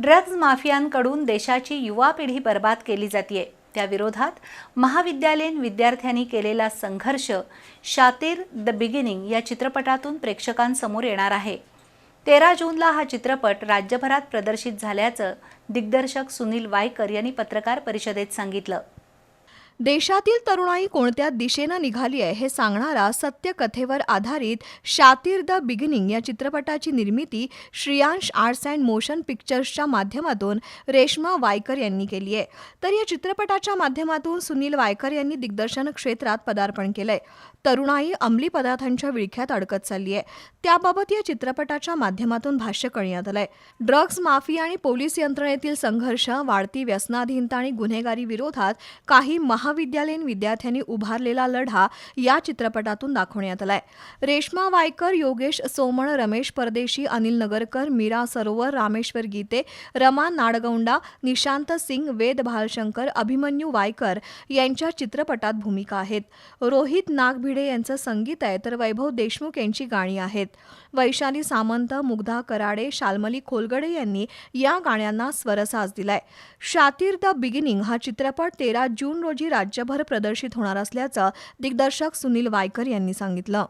Drugs माफियांकडून देशाची युवा पिढी बर्बाद केली जाते त्याविरोधात महाविद्यालयीन विद्यार्थ्यांनी केलेला संघर्ष शातीर द बिगिनिंग या चित्रपटातून प्रेक्षकांसमोर येणार आहे. तेरा जूनला हा चित्रपट राज्यभरात प्रदर्शित झाल्याचं दिग्दर्शक सुनील वायकर यांनी पत्रकार परिषदेत सांगितलं. देशातील तरुणाई कोणत्या दिशेनं निघाली आहे हे सांगणारा सत्यकथेवर आधारित शातीर द बिगिनिंग या चित्रपटाची निर्मिती श्रियांश आर्ट्स अँड मोशन पिक्चर्सच्या माध्यमातून रेश्मा वायकर यांनी केली आहे. तर या चित्रपटाच्या माध्यमातून सुनील वायकर यांनी दिग्दर्शन क्षेत्रात पदार्पण केलंय. तरुणाई अंमली पदार्थांच्या विळख्यात अडकत चालली आहे. त्याबाबत या चित्रपटाच्या माध्यमातून भाष्य करण्यात आलंय. ड्रग्ज माफिया आणि पोलीस यंत्रणेतील संघर्ष वाढती व्यसनाधीनता आणि गुन्हेगारी विरोधात काही महा महाविद्यालयीन विद्यार्थ्यांनी उभारलेला लढा या चित्रपटातून दाखवण्यात आलाय. रेश्मा वायकर योगेश सोमण रमेश परदेशी अनिल नगरकर मीरा सरोवर रामेश्वर गीते रमा नाडगौंडा निशांत सिंग वेद भालशंकर अभिमन्यू वायकर यांच्या चित्रपटात भूमिका आहेत. रोहित नागभिडे यांचं संगीत आहे तर वैभव देशमुख यांची गाणी आहेत. वैशाली सामंत मुग्धा कराडे शाल्मली खोलगडे यांनी या गाण्यांना स्वरसाज दिलाय. शातीर द बिगिनिंग हा चित्रपट तेरा जून रोजी राज्यभर प्रदर्शित होणार असल्याचं दिग्दर्शक सुनील वायकर यांनी सांगितलं.